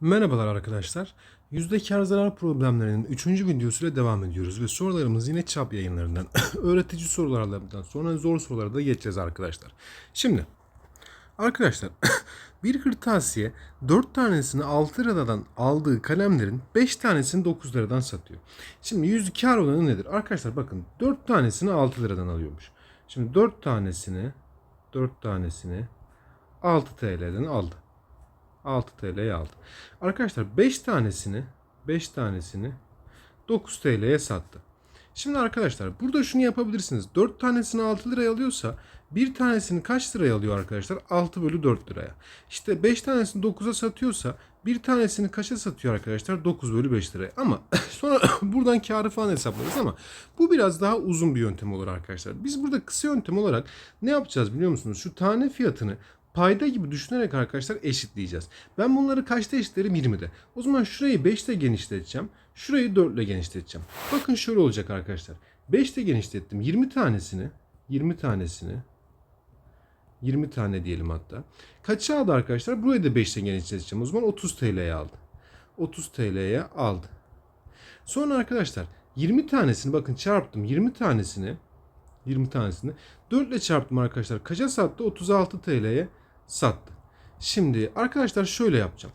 Merhabalar arkadaşlar. Yüzde kar zarar problemlerinin 3. videosuyla devam ediyoruz ve sorularımız yine çap yayınlarından, öğretici sorulardan sonra zor sorulara da geçeceğiz arkadaşlar. Şimdi arkadaşlar bir kırtasiye 4 tanesini 6 liradan aldığı kalemlerin 5 tanesini 9 liradan satıyor. Şimdi yüzde kar oranı nedir? Arkadaşlar bakın 4 tanesini 6 liradan alıyormuş. Şimdi 4 tanesini 4 tanesini 6 TL'den aldı. 6 TL'ye aldı. Arkadaşlar 5 tanesini 5 tanesini 9 TL'ye sattı. Şimdi arkadaşlar burada şunu yapabilirsiniz. 4 tanesini 6 liraya alıyorsa bir tanesini kaç liraya alıyor arkadaşlar? 6 bölü 4 liraya. İşte 5 tanesini 9'a satıyorsa bir tanesini kaça satıyor arkadaşlar? 9 bölü 5 liraya. Ama sonra buradan karı falan hesaplarız ama bu biraz daha uzun bir yöntem olur arkadaşlar. Biz burada kısa yöntem olarak ne yapacağız biliyor musunuz? Şu tane fiyatını payda gibi düşünerek arkadaşlar eşitleyeceğiz. Ben bunları kaçta eşitlerim? 20'de. O zaman şurayı 5'te genişleteceğim. Şurayı 4 ile genişleteceğim. Bakın şöyle olacak arkadaşlar. 5'te genişlettim. 20 tanesini 20 tanesini 20 tane diyelim hatta. Kaça aldı arkadaşlar? Burayı da 5'te genişleteceğim. O zaman 30 TL'ye aldı. 30 TL'ye aldı. Sonra arkadaşlar 20 tanesini bakın çarptım. 20 tanesini 20 tanesini 4 ile çarptım arkadaşlar. Kaça sattı? 36 TL'ye sattı. Şimdi arkadaşlar şöyle yapacağım.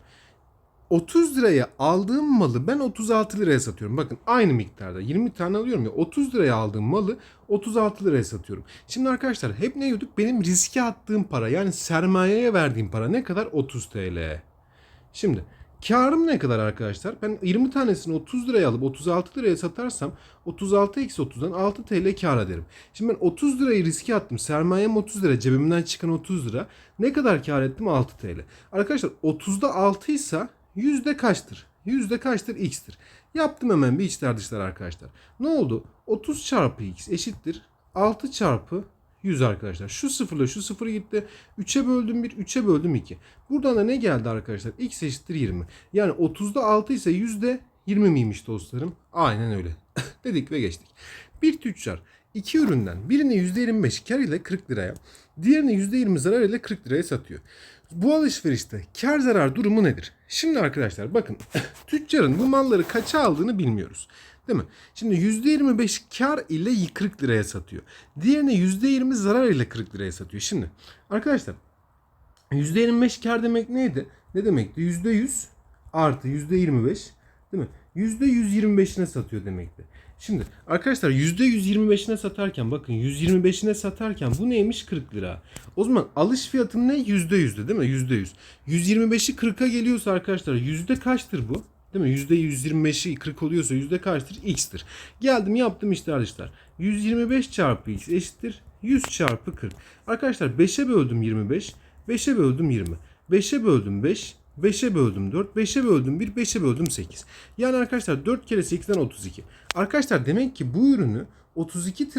30 liraya aldığım malı ben 36 liraya satıyorum. Bakın aynı miktarda 20 tane alıyorum ya 30 liraya aldığım malı 36 liraya satıyorum. Şimdi arkadaşlar hep ne diyorduk? Benim riske attığım para yani sermayeye verdiğim para ne kadar? 30 TL. Şimdi karım ne kadar arkadaşlar? Ben 20 tanesini 30 liraya alıp 36 liraya satarsam 36 eksi 30'dan 6 TL kar ederim. Şimdi ben 30 lirayı riske attım. Sermayem 30 lira. Cebimden çıkan 30 lira. Ne kadar kar ettim? 6 TL. Arkadaşlar 30'da 6 ise yüzde kaçtır? Yüzde kaçtır? X'tir. Yaptım hemen bir içler dışlar arkadaşlar. Ne oldu? 30 çarpı X eşittir. 6 çarpı 100 arkadaşlar. Şu sıfırla şu sıfır gitti. 3'e böldüm 1, 3'e böldüm 2. Buradan da ne geldi arkadaşlar? X eşittir 20. Yani 30'da 6 ise yüzde 20 miymiş dostlarım? Aynen öyle. Dedik ve geçtik. Bir tüccar iki üründen birini %25 kar ile 40 liraya, diğerini %20 zarar ile 40 liraya satıyor. Bu alışverişte kar zarar durumu nedir? Şimdi arkadaşlar bakın tüccarın bu malları kaça aldığını bilmiyoruz. Değil mi? Şimdi %25 kar ile 40 liraya satıyor. Diğerini %20 zarar ile 40 liraya satıyor. Şimdi arkadaşlar %25 kar demek neydi? Ne demekti? %100 artı %25 değil mi? %125'ine satıyor demekti. Şimdi arkadaşlar %125'ine satarken bakın 125'ine satarken bu neymiş 40 lira. O zaman alış fiyatım ne? %100'dü değil mi? %100. 125'i 40'a geliyorsa arkadaşlar yüzde kaçtır bu? Değil mi? %125'i 40 oluyorsa yüzde kaçtır? X'tir. Geldim yaptım işte arkadaşlar. 125 çarpı X eşittir 100 çarpı 40. Arkadaşlar 5'e böldüm 25. 5'e böldüm 20. 5'e böldüm 5. 5'e böldüm 4, 5'e böldüm 1, 5'e böldüm 8. Yani arkadaşlar 4 kere 8'den 32. Arkadaşlar demek ki bu ürünü 32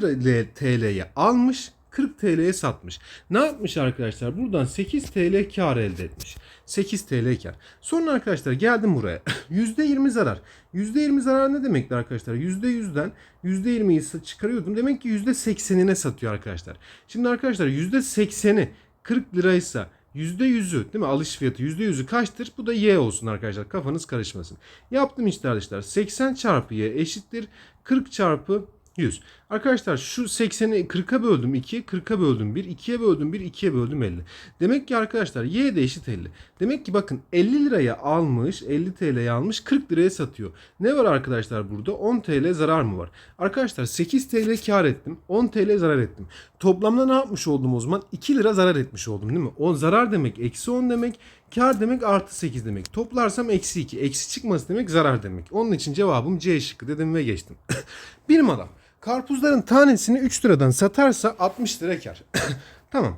TL'ye almış, 40 TL'ye satmış. Ne yapmış arkadaşlar? Buradan 8 TL kar elde etmiş. 8 TL kar. Sonra arkadaşlar geldim buraya. %20 zarar. %20 zarar ne demekti arkadaşlar? %100'den %20'yi çıkarıyordum. Demek ki %80'ine satıyor arkadaşlar. Şimdi arkadaşlar %80'i 40 liraysa %100'ü değil mi? Alış fiyatı %100'ü kaçtır? Bu da Y olsun arkadaşlar. Kafanız karışmasın. Yaptım işte arkadaşlar. 80 çarpı Y eşittir. 40 çarpı 100. Arkadaşlar şu 80'i 40'a böldüm 2, 40'a böldüm 1, 2'ye böldüm 1, 2'ye böldüm 50. Demek ki arkadaşlar Y de eşit 50. Demek ki bakın 50 liraya almış, 50 TL'ye almış, 40 liraya satıyor. Ne var arkadaşlar burada? 10 TL zarar mı var? Arkadaşlar 8 TL kar ettim, 10 TL zarar ettim. Toplamda ne yapmış oldum o zaman? 2 lira zarar etmiş oldum değil mi? O zarar demek eksi 10 demek, kar demek artı 8 demek. Toplarsam eksi 2, eksi çıkması demek zarar demek. Onun için cevabım C şıkkı dedim ve geçtim. Bilim adam. Karpuzların tanesini 3 liradan satarsa 60 lira kar. tamam.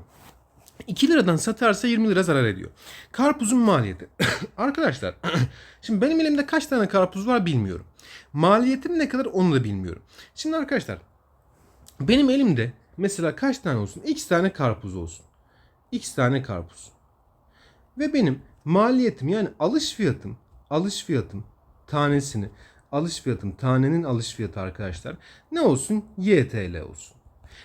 2 liradan satarsa 20 lira zarar ediyor. Karpuzun maliyeti. Arkadaşlar şimdi benim elimde kaç tane karpuz var bilmiyorum. Maliyetim ne kadar onu da bilmiyorum. Şimdi arkadaşlar benim elimde mesela kaç tane olsun? X tane karpuz olsun. X tane karpuz. Ve benim maliyetim yani alış fiyatım, alış fiyatım tanesini alış fiyatım tanenin alış fiyatı arkadaşlar ne olsun? YTL olsun.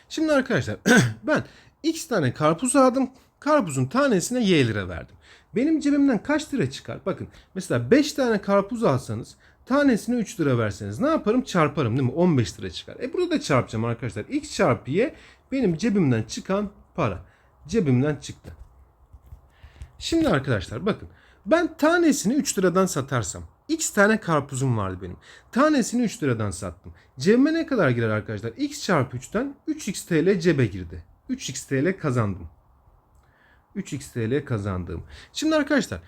Şimdi arkadaşlar ben X tane karpuz aldım. Karpuzun tanesine Y lira verdim. Benim cebimden kaç lira çıkar? Bakın mesela 5 tane karpuz alsanız tanesine 3 lira verseniz ne yaparım? Çarparım değil mi? 15 lira çıkar. E burada da çarpacağım arkadaşlar. X çarpı Y benim cebimden çıkan para. Cebimden çıktı. Şimdi arkadaşlar bakın ben tanesini 3 liradan satarsam X tane karpuzum vardı benim. Tanesini 3 liradan sattım. Cebime ne kadar girer arkadaşlar? X çarpı 3'ten 3x TL cebe girdi. 3x TL kazandım. 3x TL kazandım. Şimdi arkadaşlar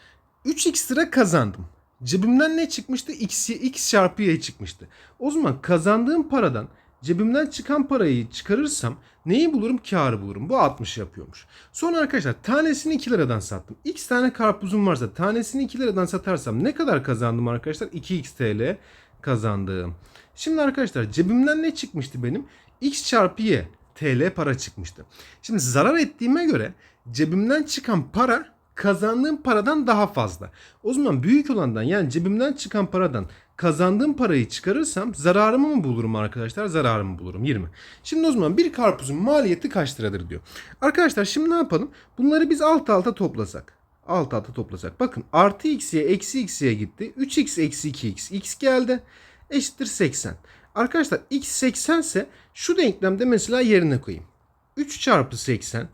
3x lira kazandım. Cebimden ne çıkmıştı? X, x çarpı y çıkmıştı. O zaman kazandığım paradan cebimden çıkan parayı çıkarırsam neyi bulurum? Karı bulurum. Bu 60 yapıyormuş. Sonra arkadaşlar tanesini 2 liradan sattım. X tane karpuzum varsa tanesini 2 liradan satarsam ne kadar kazandım arkadaşlar? 2x TL kazandım. Şimdi arkadaşlar cebimden ne çıkmıştı benim? X çarpı y TL para çıkmıştı. Şimdi zarar ettiğime göre cebimden çıkan para kazandığım paradan daha fazla. O zaman büyük olandan yani cebimden çıkan paradan kazandığım parayı çıkarırsam zararımı mı bulurum arkadaşlar? Zararımı bulurum 20. Şimdi o zaman bir karpuzun maliyeti kaç liradır diyor. Arkadaşlar şimdi ne yapalım? Bunları biz alt alta toplasak. Alt alta toplasak. Bakın artı x'ye eksi x'ye gitti. 3x eksi 2x. x geldi. Eşittir 80. Arkadaşlar x 80 ise şu denklemde mesela yerine koyayım. 3 çarpı 80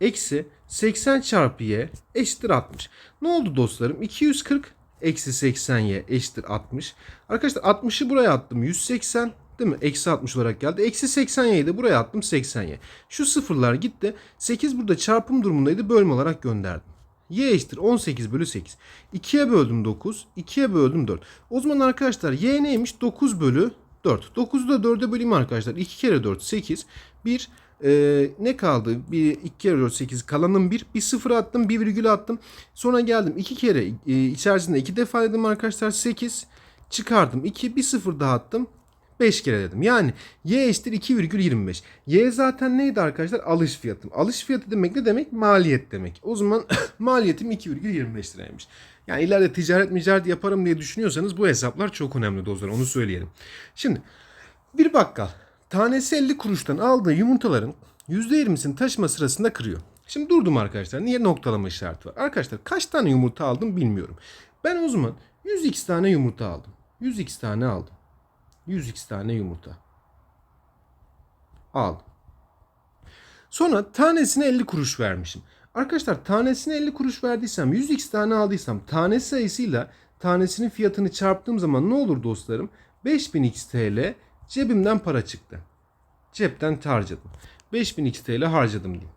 eksi 80 çarpı y eşittir 60. Ne oldu dostlarım? 240 eksi 80y eşittir 60. Arkadaşlar 60'ı buraya attım 180 değil mi? Eksi 60 olarak geldi. Eksi 80y'yi de buraya attım 80y. Şu sıfırlar gitti. 8 burada çarpım durumundaydı. Bölme olarak gönderdim. Y eşittir 18 bölü 8. 2'ye böldüm 9. 2'ye böldüm 4. O zaman arkadaşlar y neymiş? 9 bölü 4. 9'u da 4'e böleyim arkadaşlar. 2 kere 4 8. 1 ee, ne kaldı? Bir 2 kere 4 8 kalanım 1. Bir sıfır attım. Bir virgül attım. Sonra geldim 2 kere e, içerisinde 2 defa dedim arkadaşlar 8. Çıkardım 2. Bir sıfır daha attım. 5 kere dedim. Yani y eşittir 2,25. Y zaten neydi arkadaşlar? Alış fiyatım. Alış fiyatı demek ne demek? Maliyet demek. O zaman maliyetim 2,25 liraymış. Yani ileride ticaret micaret yaparım diye düşünüyorsanız bu hesaplar çok önemli dostlar. Onu söyleyelim. Şimdi bir bakkal tanesi 50 kuruştan aldığı yumurtaların %20'sini taşıma sırasında kırıyor. Şimdi durdum arkadaşlar. Niye noktalama işareti var? Arkadaşlar kaç tane yumurta aldım bilmiyorum. Ben o zaman 100x tane yumurta aldım. 100x tane aldım. 100x tane yumurta. Aldım. Sonra tanesine 50 kuruş vermişim. Arkadaşlar tanesine 50 kuruş verdiysem 100x tane aldıysam tane sayısıyla tanesinin fiyatını çarptığım zaman ne olur dostlarım? 5000x TL cebimden para çıktı. Cepten harcadım. 5000x TL harcadım diyeyim.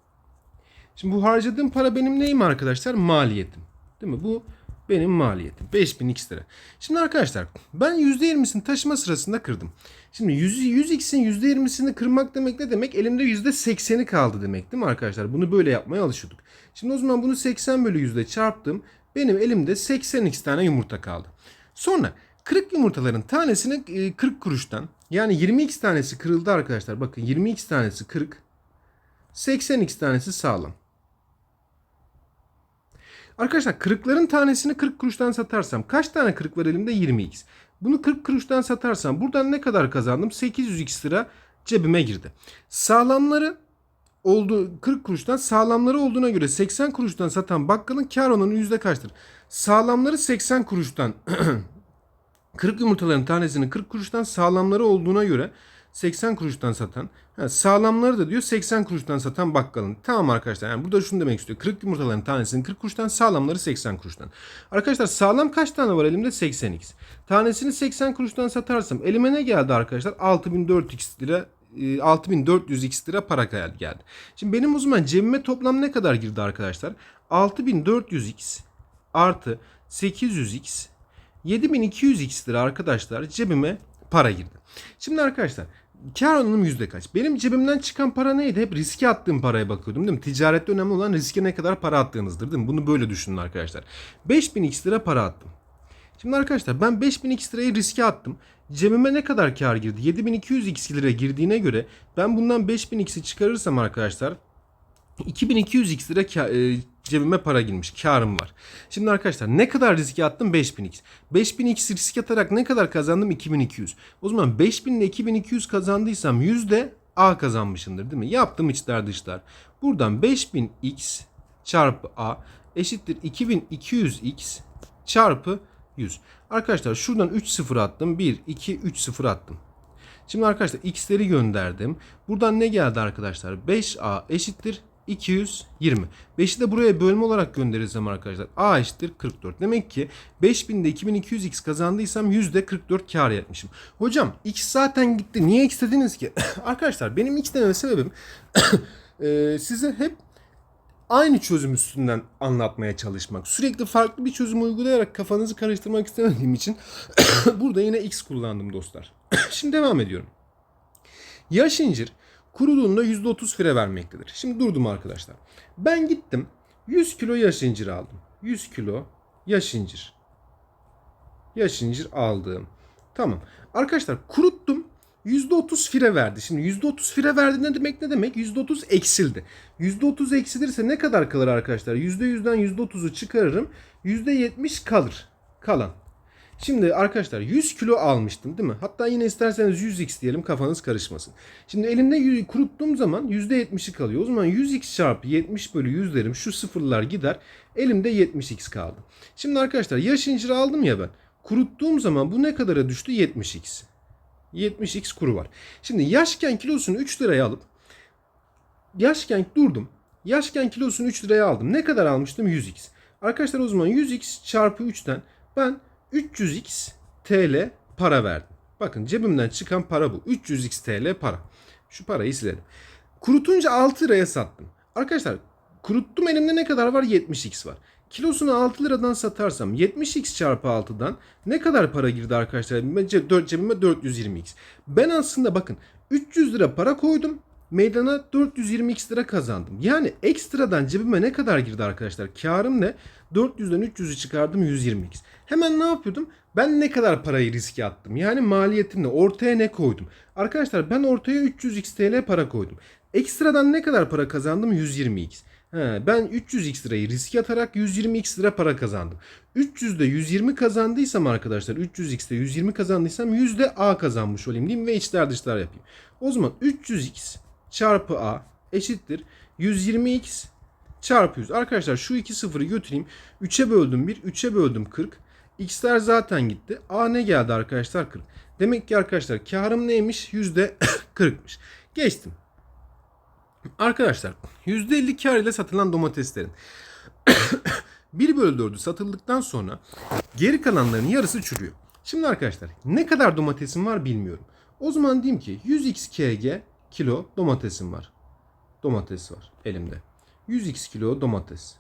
Şimdi bu harcadığım para benim neyim arkadaşlar? Maliyetim. Değil mi? Bu benim maliyetim. 5000x lira. Şimdi arkadaşlar ben %20'sini taşıma sırasında kırdım. Şimdi 100, 100x'in %20'sini kırmak demek ne demek? Elimde %80'i kaldı demek değil mi arkadaşlar? Bunu böyle yapmaya alışıyorduk. Şimdi o zaman bunu 80 bölü yüzde çarptım. Benim elimde 80x tane yumurta kaldı. Sonra kırık yumurtaların tanesini 40 kuruştan yani 20x tanesi kırıldı arkadaşlar. Bakın 20x tanesi kırık. 80x tanesi sağlam. Arkadaşlar kırıkların tanesini 40 kuruştan satarsam kaç tane kırık var elimde? 20x. Bunu 40 kuruştan satarsam buradan ne kadar kazandım? 800x lira cebime girdi. Sağlamları oldu 40 kuruştan sağlamları olduğuna göre 80 kuruştan satan bakkalın kar oranı yüzde kaçtır? Sağlamları 80 kuruştan kırık yumurtaların tanesini 40 kuruştan sağlamları olduğuna göre 80 kuruştan satan ha, sağlamları da diyor 80 kuruştan satan bakkalın. Tamam arkadaşlar yani burada şunu demek istiyor. Kırık yumurtaların tanesini 40 kuruştan sağlamları 80 kuruştan. Arkadaşlar sağlam kaç tane var elimde? 80x. Tanesini 80 kuruştan satarsam elime ne geldi arkadaşlar? 6400 lira 6400x lira para geldi. Şimdi benim o zaman cebime toplam ne kadar girdi arkadaşlar? 6400x artı 800x 7200x lira arkadaşlar cebime para girdi. Şimdi arkadaşlar kar oranım yüzde kaç? Benim cebimden çıkan para neydi? Hep riske attığım paraya bakıyordum değil mi? Ticarette önemli olan riske ne kadar para attığınızdır değil mi? Bunu böyle düşünün arkadaşlar. 5000x lira para attım. Şimdi arkadaşlar ben 5000x lirayı riske attım. Cebime ne kadar kar girdi? 7200x lira girdiğine göre ben bundan 5000x'i çıkarırsam arkadaşlar 2200x lira e, cebime para girmiş. Karım var. Şimdi arkadaşlar ne kadar riske attım? 5000x. 5000x risk atarak ne kadar kazandım? 2200. O zaman 5000 ile 2200 kazandıysam yüzde A kazanmışımdır değil mi? Yaptım içler dışlar. Buradan 5000x çarpı A eşittir 2200x çarpı 100. Arkadaşlar şuradan 3 sıfır attım. 1, 2, 3 sıfır attım. Şimdi arkadaşlar x'leri gönderdim. Buradan ne geldi arkadaşlar? 5a eşittir 220. 5'i de buraya bölme olarak gönderirsem arkadaşlar a eşittir 44. Demek ki 5000'de 2200x kazandıysam %44 kar etmişim. Hocam x zaten gitti. Niye x dediniz ki? arkadaşlar benim x dememe sebebim e, size hep aynı çözüm üstünden anlatmaya çalışmak. Sürekli farklı bir çözüm uygulayarak kafanızı karıştırmak istemediğim için burada yine x kullandım dostlar. Şimdi devam ediyorum. Yaş incir kuruduğunda %30 fire vermektedir. Şimdi durdum arkadaşlar. Ben gittim 100 kilo yaş incir aldım. 100 kilo yaş incir. Yaş incir aldım. Tamam. Arkadaşlar kuruttum. %30 fire verdi. Şimdi %30 fire verdi ne demek ne demek? %30 eksildi. %30 eksilirse ne kadar kalır arkadaşlar? %100'den %30'u çıkarırım. %70 kalır. Kalan. Şimdi arkadaşlar 100 kilo almıştım değil mi? Hatta yine isterseniz 100x diyelim kafanız karışmasın. Şimdi elimde kuruttuğum zaman %70'i kalıyor. O zaman 100x çarpı 70 bölü 100 derim. Şu sıfırlar gider. Elimde 70x kaldı. Şimdi arkadaşlar yaş inciri aldım ya ben. Kuruttuğum zaman bu ne kadara düştü? 70x. 70x kuru var. Şimdi yaşken kilosunu 3 liraya alıp yaşken durdum. Yaşken kilosunu 3 liraya aldım. Ne kadar almıştım? 100x. Arkadaşlar o zaman 100x çarpı 3'ten ben 300x TL para verdim. Bakın cebimden çıkan para bu. 300x TL para. Şu parayı silelim. Kurutunca 6 liraya sattım. Arkadaşlar kuruttum elimde ne kadar var? 70x var. Kilosunu 6 liradan satarsam 70x çarpı 6'dan ne kadar para girdi arkadaşlar? Cebime 420x. Ben aslında bakın 300 lira para koydum. Meydana 420x lira kazandım. Yani ekstradan cebime ne kadar girdi arkadaşlar? Karım ne? 400'den 300'ü çıkardım 120x. Hemen ne yapıyordum? Ben ne kadar parayı riske attım? Yani maliyetim ne? Ortaya ne koydum? Arkadaşlar ben ortaya 300x TL para koydum. Ekstradan ne kadar para kazandım? 120x. He, ben 300x lirayı riske atarak 120x lira para kazandım. 300'de 120 kazandıysam arkadaşlar 300x'te 120 kazandıysam A kazanmış olayım diyeyim ve içler dışlar yapayım. O zaman 300x çarpı A eşittir 120x çarpı 100. Arkadaşlar şu iki sıfırı götüreyim. 3'e böldüm 1, 3'e böldüm 40. X'ler zaten gitti. A ne geldi arkadaşlar? 40. Demek ki arkadaşlar karım neymiş? Yüzde 40'mış. Geçtim. Arkadaşlar %50 kar ile satılan domateslerin 1 bölü 4'ü satıldıktan sonra geri kalanların yarısı çürüyor. Şimdi arkadaşlar ne kadar domatesim var bilmiyorum. O zaman diyeyim ki 100x kg kilo domatesim var. Domates var elimde. 100x kilo domates.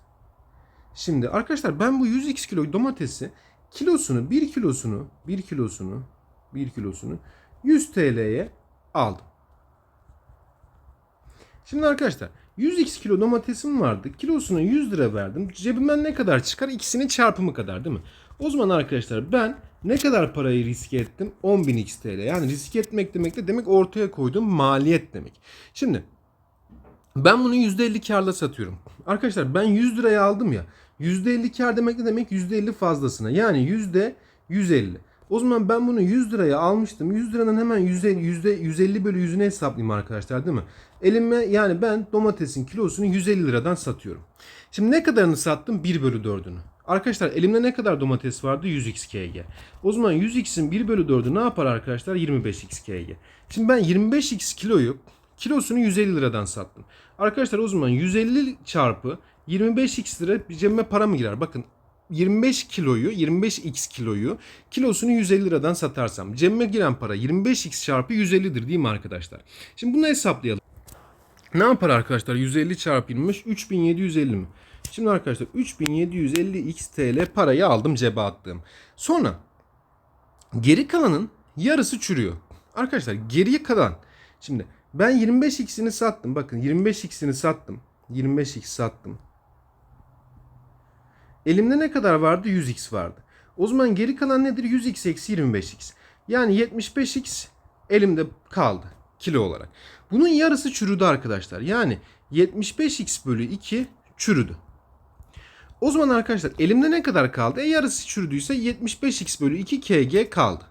Şimdi arkadaşlar ben bu 100x kilo domatesi kilosunu 1 kilosunu 1 kilosunu 1 kilosunu 100 TL'ye aldım. Şimdi arkadaşlar 100x kilo domatesim vardı. Kilosuna 100 lira verdim. Cebimden ne kadar çıkar? İkisinin çarpımı kadar değil mi? O zaman arkadaşlar ben ne kadar parayı riske ettim? 10.000x TL. Yani riske etmek demek de demek ortaya koyduğum maliyet demek. Şimdi ben bunu %50 karla satıyorum. Arkadaşlar ben 100 liraya aldım ya. %50 kar demek ne demek? %50 fazlasına. Yani %150. O zaman ben bunu 100 liraya almıştım. 100 liranın hemen yüzde, yüzde 150 bölü 100'ünü hesaplayayım arkadaşlar değil mi? Elime yani ben domatesin kilosunu 150 liradan satıyorum. Şimdi ne kadarını sattım? 1 bölü 4'ünü. Arkadaşlar elimde ne kadar domates vardı? 100x kg. O zaman 100x'in 1 bölü 4'ü ne yapar arkadaşlar? 25x kg. Şimdi ben 25x kiloyu kilosunu 150 liradan sattım. Arkadaşlar o zaman 150 çarpı 25x lira bir cebime para mı girer? Bakın 25 kiloyu 25x kiloyu kilosunu 150 liradan satarsam cebime giren para 25x çarpı 150'dir değil mi arkadaşlar? Şimdi bunu hesaplayalım. Ne yapar arkadaşlar 150 çarpı 25 3750 mi? Şimdi arkadaşlar 3750x TL parayı aldım cebe attım. Sonra geri kalanın yarısı çürüyor. Arkadaşlar geriye kalan şimdi ben 25x'ini sattım. Bakın 25x'ini sattım. 25x sattım. Elimde ne kadar vardı? 100x vardı. O zaman geri kalan nedir? 100x eksi 25x. Yani 75x elimde kaldı kilo olarak. Bunun yarısı çürüdü arkadaşlar. Yani 75x bölü 2 çürüdü. O zaman arkadaşlar elimde ne kadar kaldı? E yarısı çürüdüyse 75x bölü 2 kg kaldı.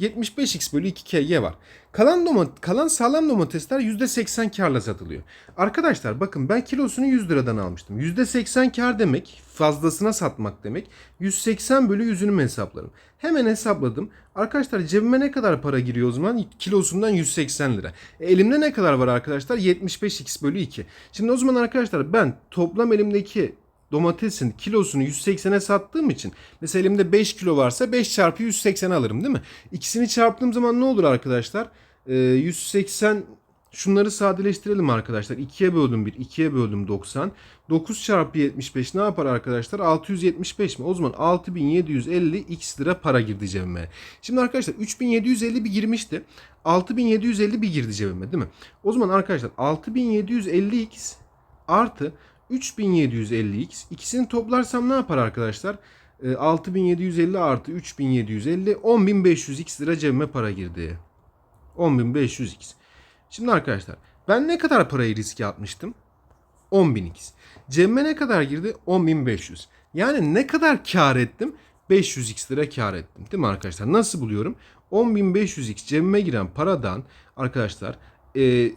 75x bölü 2KY var. Kalan, domat kalan sağlam domatesler %80 karla satılıyor. Arkadaşlar bakın ben kilosunu 100 liradan almıştım. %80 kar demek fazlasına satmak demek. 180 bölü yüzünü hesaplarım. Hemen hesapladım. Arkadaşlar cebime ne kadar para giriyor o zaman? Kilosundan 180 lira. E, elimde ne kadar var arkadaşlar? 75x bölü 2. Şimdi o zaman arkadaşlar ben toplam elimdeki domatesin kilosunu 180'e sattığım için mesela elimde 5 kilo varsa 5 çarpı 180 alırım değil mi? İkisini çarptığım zaman ne olur arkadaşlar? Ee, 180 şunları sadeleştirelim arkadaşlar. 2'ye böldüm 1, 2'ye böldüm 90. 9 çarpı 75 ne yapar arkadaşlar? 675 mi? O zaman 6750 x lira para girdi cebime. Şimdi arkadaşlar 3750 bir girmişti. 6750 bir girdi cebime değil mi? O zaman arkadaşlar 6750x artı 3750x ikisini toplarsam ne yapar arkadaşlar? E, 6750 artı 3750 10500x lira cebime para girdi. 10500x. Şimdi arkadaşlar ben ne kadar parayı riske atmıştım? 10.000x. Cebime ne kadar girdi? 10.500. Yani ne kadar kar ettim? 500x lira kar ettim. Değil mi arkadaşlar? Nasıl buluyorum? 10.500x cebime giren paradan arkadaşlar e,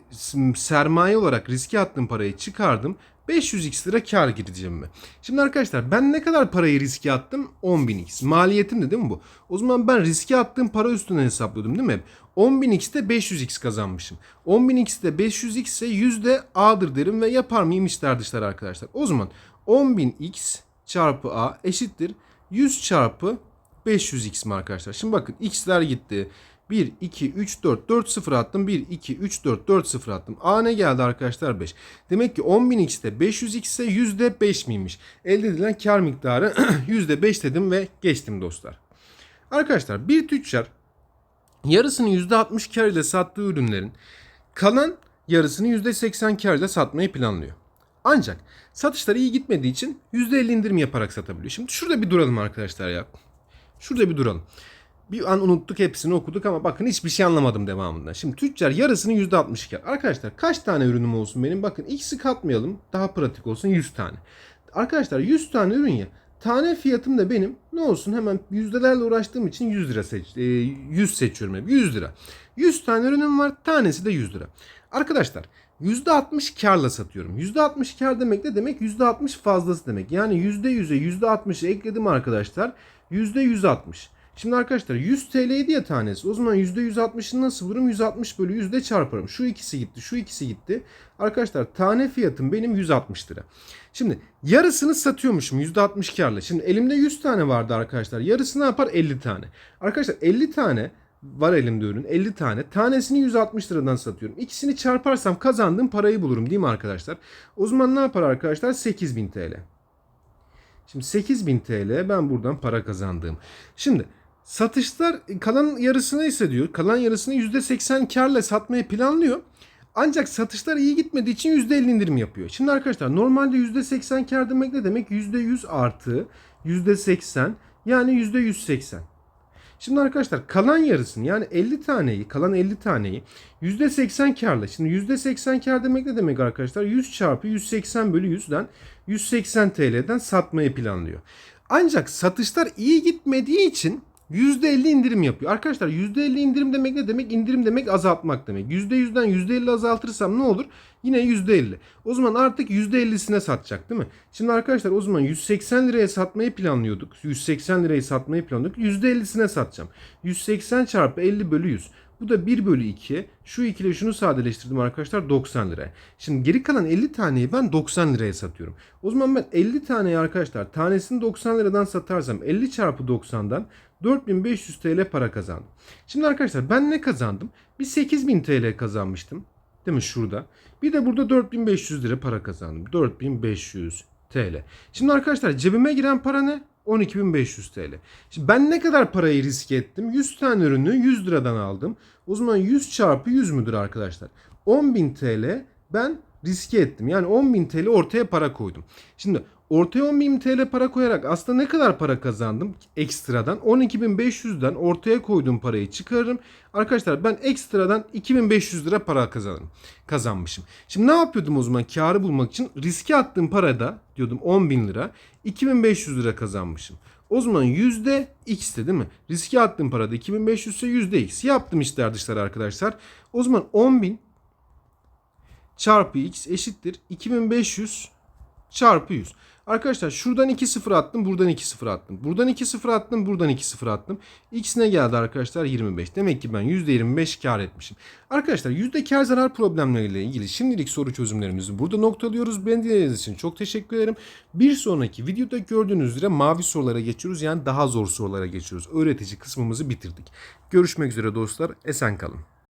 sermaye olarak riske attığım parayı çıkardım. 500x lira kar girdi cebime. Şimdi arkadaşlar ben ne kadar parayı riske attım? 10.000x. Maliyetim de değil mi bu? O zaman ben riske attığım para üstüne hesapladım değil mi? 10.000x'te 500x kazanmışım. 10.000x'te 500x ise yüzde A'dır derim ve yapar mıyım içler dışlar arkadaşlar. O zaman 10.000x çarpı A eşittir 100 çarpı 500x mi arkadaşlar? Şimdi bakın x'ler gitti. 1, 2, 3, 4, 4 sıfır attım. 1, 2, 3, 4, 4 sıfır attım. A ne geldi arkadaşlar? 5. Demek ki 10.000x'te 500x ise %5 miymiş? Elde edilen kar miktarı %5 dedim ve geçtim dostlar. Arkadaşlar bir tüccar yarısını %60 kar ile sattığı ürünlerin kalan yarısını %80 kar ile satmayı planlıyor. Ancak satışlar iyi gitmediği için %50 indirim yaparak satabiliyor. Şimdi şurada bir duralım arkadaşlar ya. Şurada bir duralım. Bir an unuttuk hepsini okuduk ama bakın hiçbir şey anlamadım devamında. Şimdi tüccar yarısını %60 kar. Arkadaşlar kaç tane ürünüm olsun benim? Bakın x'i katmayalım. Daha pratik olsun 100 tane. Arkadaşlar 100 tane ürün ya. Tane fiyatım da benim ne olsun hemen yüzdelerle uğraştığım için 100 lira seç, 100 seçiyorum hep 100 lira. 100 tane ürünüm var tanesi de 100 lira. Arkadaşlar %60 karla satıyorum. %60 kar demek ne demek? %60 fazlası demek. Yani %100'e %60'ı ekledim arkadaşlar. %160. Şimdi arkadaşlar 100 TL'ydi ya tanesi. O zaman %160'ını nasıl bulurum? 160 bölü 100'de çarparım. Şu ikisi gitti, şu ikisi gitti. Arkadaşlar tane fiyatım benim 160 lira. Şimdi yarısını satıyormuşum %60 karla. Şimdi elimde 100 tane vardı arkadaşlar. Yarısı ne yapar? 50 tane. Arkadaşlar 50 tane var elimde ürün 50 tane. Tanesini 160 liradan satıyorum. İkisini çarparsam kazandığım parayı bulurum değil mi arkadaşlar? O zaman ne yapar arkadaşlar? 8000 TL. Şimdi 8000 TL ben buradan para kazandığım. Şimdi satışlar kalan yarısını ise diyor. Kalan yarısını %80 karla satmayı planlıyor. Ancak satışlar iyi gitmediği için %50 indirim yapıyor. Şimdi arkadaşlar normalde %80 kar demek ne demek? %100 artı %80 yani %180. Şimdi arkadaşlar kalan yarısını yani 50 taneyi kalan 50 taneyi %80 karla. Şimdi %80 kar demek ne demek arkadaşlar? 100 çarpı 180 bölü 100'den 180 TL'den satmayı planlıyor. Ancak satışlar iyi gitmediği için %50 indirim yapıyor. Arkadaşlar %50 indirim demek ne demek? İndirim demek azaltmak demek. %100'den %50 azaltırsam ne olur? Yine %50. O zaman artık %50'sine satacak değil mi? Şimdi arkadaşlar o zaman 180 liraya satmayı planlıyorduk. 180 lirayı satmayı planlıyorduk. %50'sine satacağım. 180 çarpı 50 bölü 100. Bu da 1 bölü 2. Şu ikili şunu sadeleştirdim arkadaşlar 90 liraya. Şimdi geri kalan 50 taneyi ben 90 liraya satıyorum. O zaman ben 50 taneyi arkadaşlar tanesini 90 liradan satarsam 50 çarpı 90'dan 4500 TL para kazandım. Şimdi arkadaşlar ben ne kazandım? Bir 8000 TL kazanmıştım. Değil mi şurada? Bir de burada 4500 lira para kazandım. 4500 TL. Şimdi arkadaşlar cebime giren para ne? 12.500 TL. Şimdi ben ne kadar parayı riske ettim? 100 tane ürünü 100 liradan aldım. O zaman 100 çarpı 100 müdür arkadaşlar? 10.000 TL ben riske ettim. Yani 10.000 TL ortaya para koydum. Şimdi ortaya 10.000 TL para koyarak aslında ne kadar para kazandım ekstradan? 12.500'den ortaya koyduğum parayı çıkarırım. Arkadaşlar ben ekstradan 2500 lira para kazanırım. Kazanmışım. Şimdi ne yapıyordum o zaman karı bulmak için? Riske attığım parada diyordum 10.000 lira. 2500 lira kazanmışım. O zaman yüzde x'te değil mi? Riske attığım parada 2500 ise yüzde x. Yaptım işler dışlar arkadaşlar. O zaman 10.000 çarpı x eşittir 2500 çarpı 100. Arkadaşlar şuradan 2 sıfır attım, buradan 2 sıfır attım. Buradan 2 sıfır attım, buradan 2 sıfır attım. X ne geldi arkadaşlar? 25. Demek ki ben %25 kar etmişim. Arkadaşlar yüzde kar zarar problemleriyle ilgili şimdilik soru çözümlerimizi burada noktalıyoruz. Beni dinlediğiniz için çok teşekkür ederim. Bir sonraki videoda gördüğünüz üzere mavi sorulara geçiyoruz. Yani daha zor sorulara geçiyoruz. Öğretici kısmımızı bitirdik. Görüşmek üzere dostlar. Esen kalın.